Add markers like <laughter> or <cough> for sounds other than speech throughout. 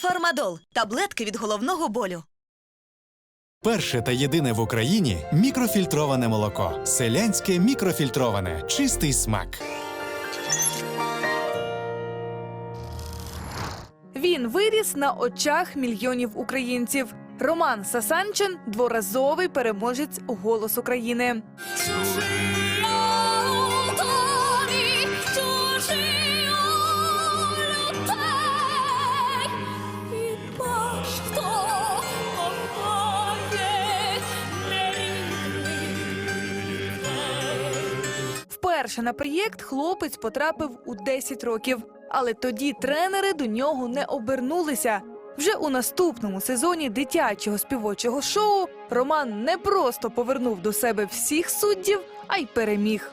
Фармадол таблетки від головного болю. Перше та єдине в Україні мікрофільтроване молоко. Селянське мікрофільтроване. Чистий смак. Він виріс на очах мільйонів українців. Роман Сасанчин дворазовий переможець голос України. Вперше на проєкт хлопець потрапив у 10 років, але тоді тренери до нього не обернулися. Вже у наступному сезоні дитячого співочого шоу Роман не просто повернув до себе всіх суддів, а й переміг.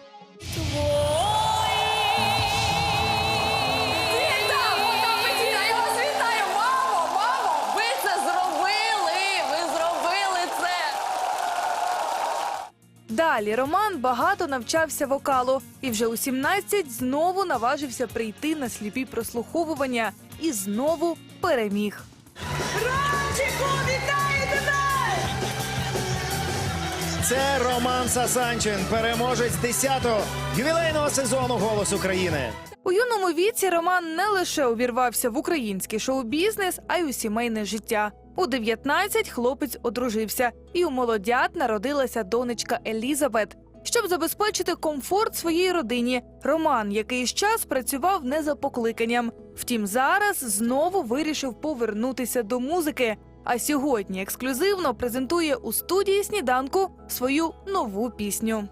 Далі Роман багато навчався вокалу і вже у 17 знову наважився прийти на сліпі прослуховування і знову переміг. Це Роман Сасанчин, переможець 10-го ювілейного сезону Голос України. У юному віці Роман не лише увірвався в український шоу-бізнес, а й у сімейне життя. У 19 хлопець одружився, і у молодят народилася донечка Елізабет. Щоб забезпечити комфорт своїй родині, Роман якийсь час працював не за покликанням. Втім, зараз знову вирішив повернутися до музики. А сьогодні ексклюзивно презентує у студії сніданку свою нову пісню.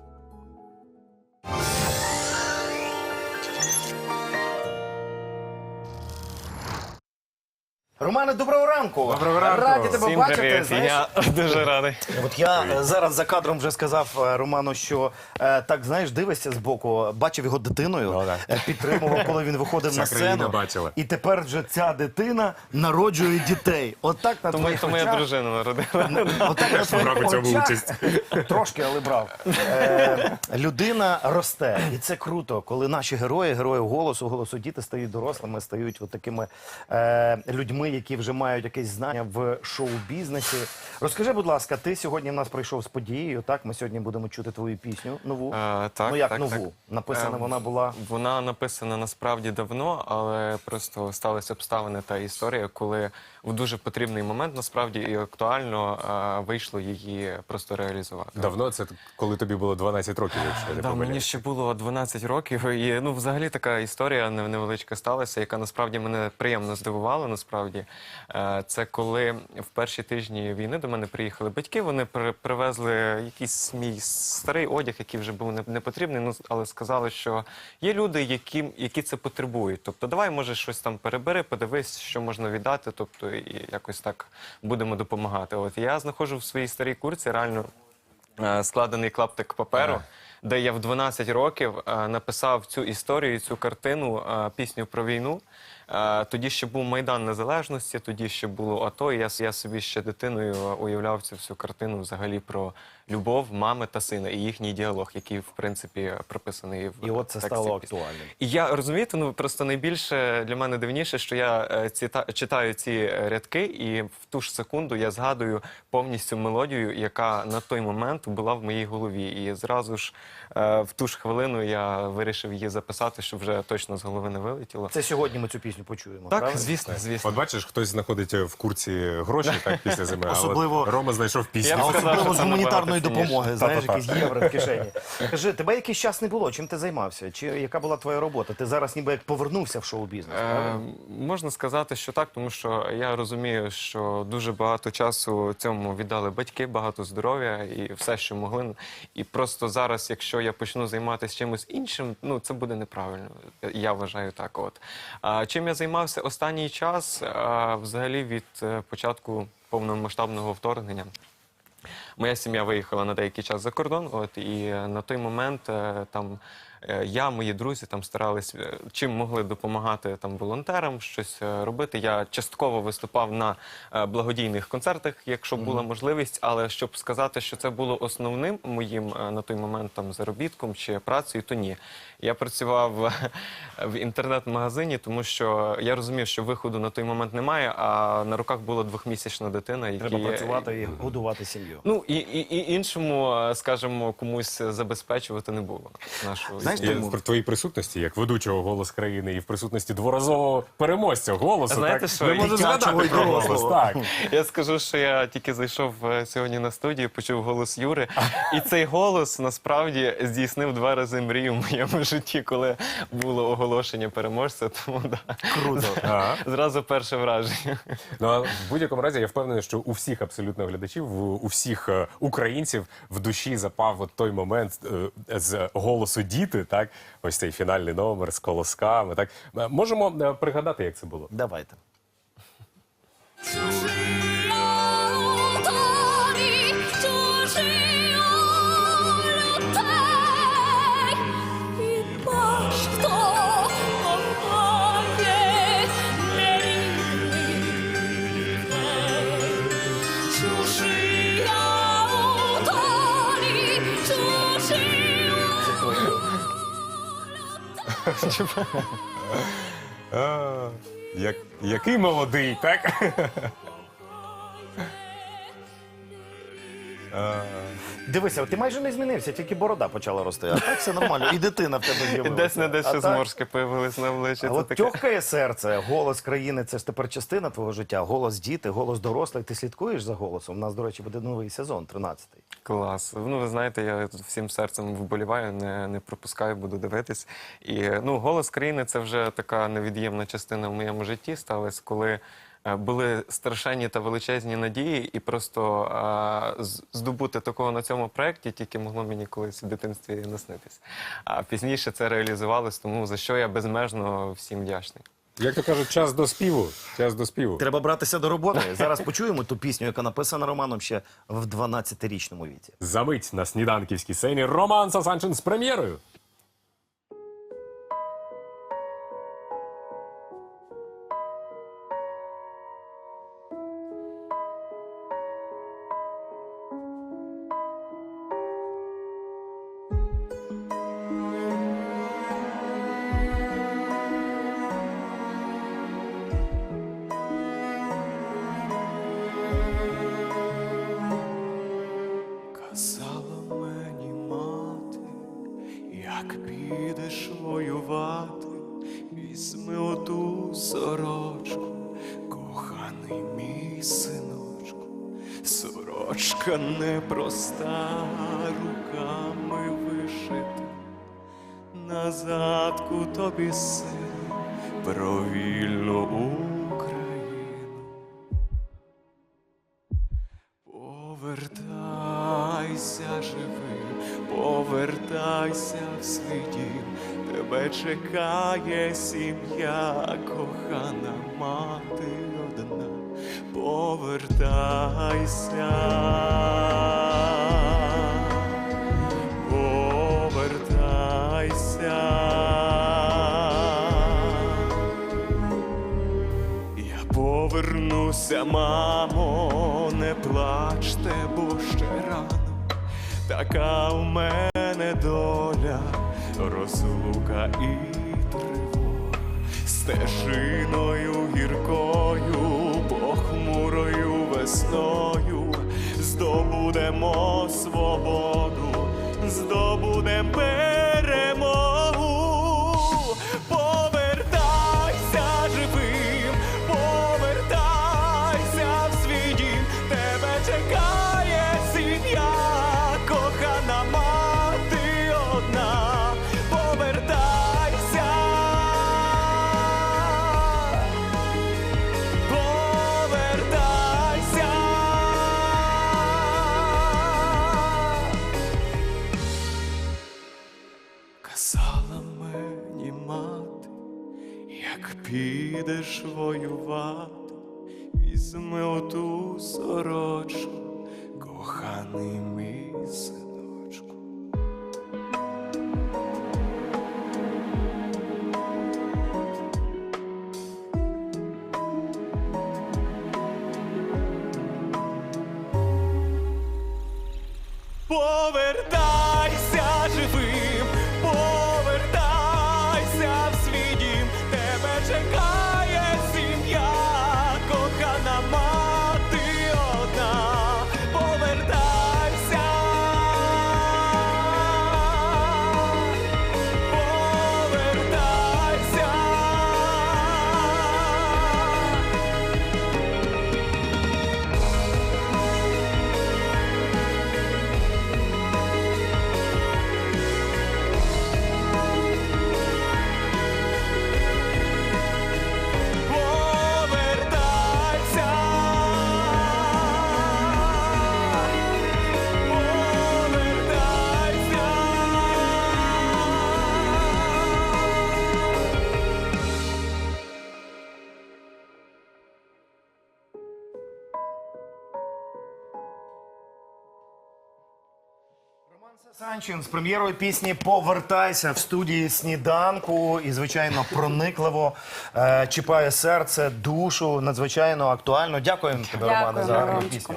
Романе, доброго ранку. Доброго ранку. Раді тебе Всім бачити. привіт. Знаєш, Я дуже радий. От я е, зараз за кадром вже сказав е, Роману, що е, так знаєш, дивишся з боку, бачив його дитиною, Ну, е, підтримував, коли він виходив на країна сцену. бачила. І тепер вже ця дитина народжує дітей. Отак на Тому, твоїх тому я очах. дружину народила. Отак на твоїх брав у цьому очах, участь. Трошки, але брав. Е, людина росте. І це круто, коли наші герої, герої голосу, голосу діти стають дорослими, стають от такими е, людьми, які вже мають якесь знання в шоу-бізнесі. Розкажи, будь ласка, ти сьогодні в нас прийшов з подією. Так, ми сьогодні будемо чути твою пісню нову. Е, так, ну як так, нову? так. Написана Е, вона була. Вона написана насправді давно, але просто сталися обставини та історія, коли в дуже потрібний момент насправді і актуально е, вийшло її просто реалізувати. Давно це коли тобі було 12 років, якщо я не Да, мені ще було 12 років, і ну взагалі така історія невеличка сталася, яка насправді мене приємно здивувала. Насправді, Е, це коли в перші тижні війни до мене приїхали батьки. Вони при- привезли якийсь мій старий одяг, який вже був не, потрібний. Ну але сказали, що є люди, які, які це потребують. Тобто, давай, може, щось там перебери, подивись, що можна віддати. Тобто, і якось так будемо допомагати. От я знаходжу в своїй старій курці реально е, складений клаптик паперу, де я в 12 років е, написав цю історію, цю картину, е, пісню про війну. Е, Тоді ще був Майдан Незалежності, тоді ще було АТО. І я, я собі ще дитиною уявляв цю всю картину взагалі про любов мами та сина і їхній діалог, який в принципі прописаний в І от це тексті стало пісні. актуальним. І я розумієте, ну просто найбільше для мене дивніше, що я е, ціта, читаю ці е, рядки, і в ту ж секунду я згадую повністю мелодію, яка на той момент була в моїй голові. І зразу ж е, в ту ж хвилину я вирішив її записати, щоб вже точно з голови не вилетіло. Це сьогодні ми цю пісню почуємо. Так, правильно? звісно, звісно. От бачиш, хтось знаходить в курці гроші так після зими, Особливо- а от Рома знайшов Я пісню. б сказав, особливо що з це гуманітарної цінніше. допомоги, знаєш, якісь євро в кишені. <laughs> Кажи, тебе якийсь час не було. Чим ти займався? Чи яка була твоя робота? Ти зараз ніби як повернувся в шоу-бізнес. Е, можна сказати, що так, тому що я розумію, що дуже багато часу цьому віддали батьки, багато здоров'я і все, що могли. І просто зараз, якщо я почну займатися чимось іншим, ну це буде неправильно. Я вважаю так. От а, чим я займався останній час, а, взагалі від е, початку повномасштабного вторгнення. Моя сім'я виїхала на деякий час за кордон, от і на той момент е, там е, я, мої друзі там старались е, чим могли допомагати там волонтерам, щось робити. Я частково виступав на благодійних концертах, якщо була можливість, але щоб сказати, що це було основним моїм на той момент там заробітком чи працею, то ні. Я працював в інтернет-магазині, тому що я розумів, що виходу на той момент немає, а на руках була двохмісячна дитина, якій Треба працювати і годувати сім'ю. Ну і, і, і іншому, е, скажімо, комусь забезпечувати не було нашого. Знаєш, Тому- в твоїй присутності, як ведучого голос країни, і в присутності дворазового переможця голосу, знаєте так що, не можу згадати про голос. Так. Я скажу, що я тільки зайшов е, сьогодні на студію, почув голос Юри, і цей голос насправді здійснив два рази мрію в моєму житті, коли було оголошення переможця. Тому да, Круто. Ага. зразу перше враження. Ну, а в будь-якому разі я впевнений, що у всіх абсолютно глядачів, у всіх українців в душі запав от той момент е, з голосу діти, так ось цей фінальний номер з колосками. Так Е, можемо е, пригадати, як це було. Давайте. Як, який молодий, так? Дивися, ти майже не змінився, тільки борода почала рости. А так все нормально. І дитина в тебе з'явилася. десь не десь А ще так- зморшки появились на обличчі. Це таке. тьохкає серце, голос країни це ж тепер частина твого життя. Голос діти, голос дорослих. Ти слідкуєш за голосом? У нас, до речі, буде новий сезон, 13-й. Клас. Ну, ви знаєте, я тут всім серцем вболіваю, не, не пропускаю, буду дивитись. І ну, голос країни це вже така невід'ємна частина в моєму житті сталася, коли були страшенні та величезні надії, і просто а, здобути такого на цьому проєкті тільки могло мені колись в дитинстві наснитись. А пізніше це реалізувалось, тому за що я безмежно всім вдячний. як то кажуть, час до співу. Час до співу. Треба братися до роботи. Зараз почуємо ту пісню, яка написана Романом ще в 12-річному віці. Замить на сніданківській сцені Роман Сасанчин з прем'єрою. Сорочку, коханий мій синочку, сорочка непроста, руками вишита, назад задку тобі сину про вільну повертайся в свій дім, тебе чекає сім'я, кохана мати одна, повертайся. Повертайся. Я повернуся, мамо, не плачте, бо ще рано. Така у мене доля, розлука і тривога, стежиною гіркою, похмурою весною, здобудемо свободу, здобудем як підеш воювати, візьми оту сорочку, коханий мій синочку. Повертай! Санчин з прем'єрою пісні Повертайся в студії сніданку і, звичайно, проникливо е, чіпає серце, душу, надзвичайно актуально. Дякуємо тобі, Романе, за гарну Ромчику. пісню.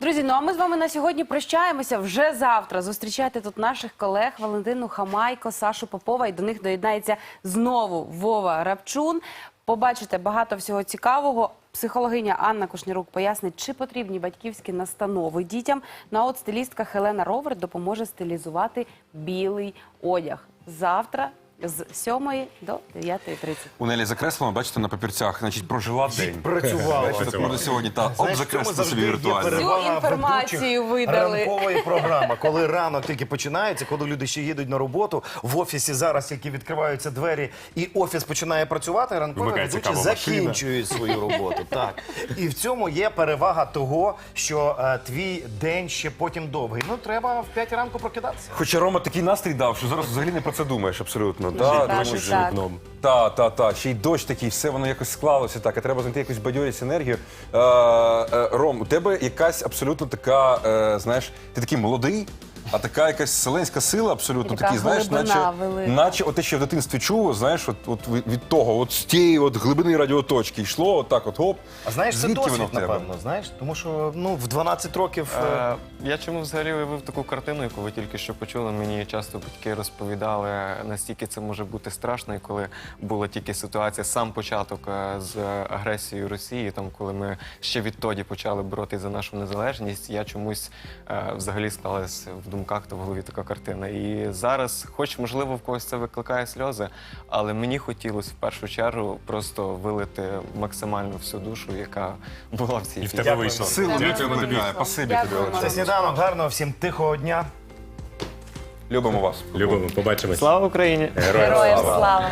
Друзі, ну а ми з вами на сьогодні прощаємося вже завтра. Зустрічайте тут наших колег Валентину Хамайко, Сашу Попова, і до них доєднається знову Вова Рапчун. Побачите багато всього цікавого. Психологиня Анна Кушнірук пояснить, чи потрібні батьківські настанови дітям. Ну а от стилістка Хелена Ровер допоможе стилізувати білий одяг завтра з 7 до 9.30. У Нелі закреслено, бачите, на папірцях, значить, прожила день. Працювала. Так можна сьогодні та Знаєш, в цьому закреслити завжди собі є віртуально. перевага Всю інформацію ведучих видали. Ранкової програми, коли ранок тільки починається, коли люди ще їдуть на роботу, в офісі зараз, які відкриваються двері, і офіс починає працювати, ранкові Вмикається ведучі закінчують свою роботу. Так. І в цьому є перевага того, що е, твій день ще потім довгий. Ну, треба в 5 ранку прокидатися. Хоча Рома такий настрій дав, що зараз взагалі не про це думаєш абсолютно. Так, тому що- так. Та, та, та. Ще й дощ такий, все воно якось склалося так, а треба знайти якусь бадьорість енергію. Е, е, Ром, у тебе якась абсолютно така, е, знаєш, ти такий молодий, а така якась вселенська сила абсолютно І така знаєш, глибина наче, велика. наче от ти ще в дитинстві чув, знаєш, от, от від від того, от з тієї от глибини радіоточки йшло, от так от гоп. А знаєш, це Звідки воно досвід, в тебе? напевно, знаєш, тому що ну, в 12 років. е, Е, Я чому взагалі уявив таку картину, яку ви тільки що почули. Мені часто батьки розповідали, настільки це може бути страшно, і коли була тільки ситуація, сам початок е, з агресією Росії, там коли ми ще відтоді почали боротися за нашу незалежність, я чомусь е, взагалі склалась в думках та в голові така картина. І зараз, хоч можливо, в когось це викликає сльози, але мені хотілося в першу чергу просто вилити максимально всю душу, яка була в цій І в тебе вийшло. Спасибі тобі. Олексій. Це сніданок, гарного всім тихого дня. Любимо вас. Любимо, побачимось. Слава Україні! Героям Героям слава. слава!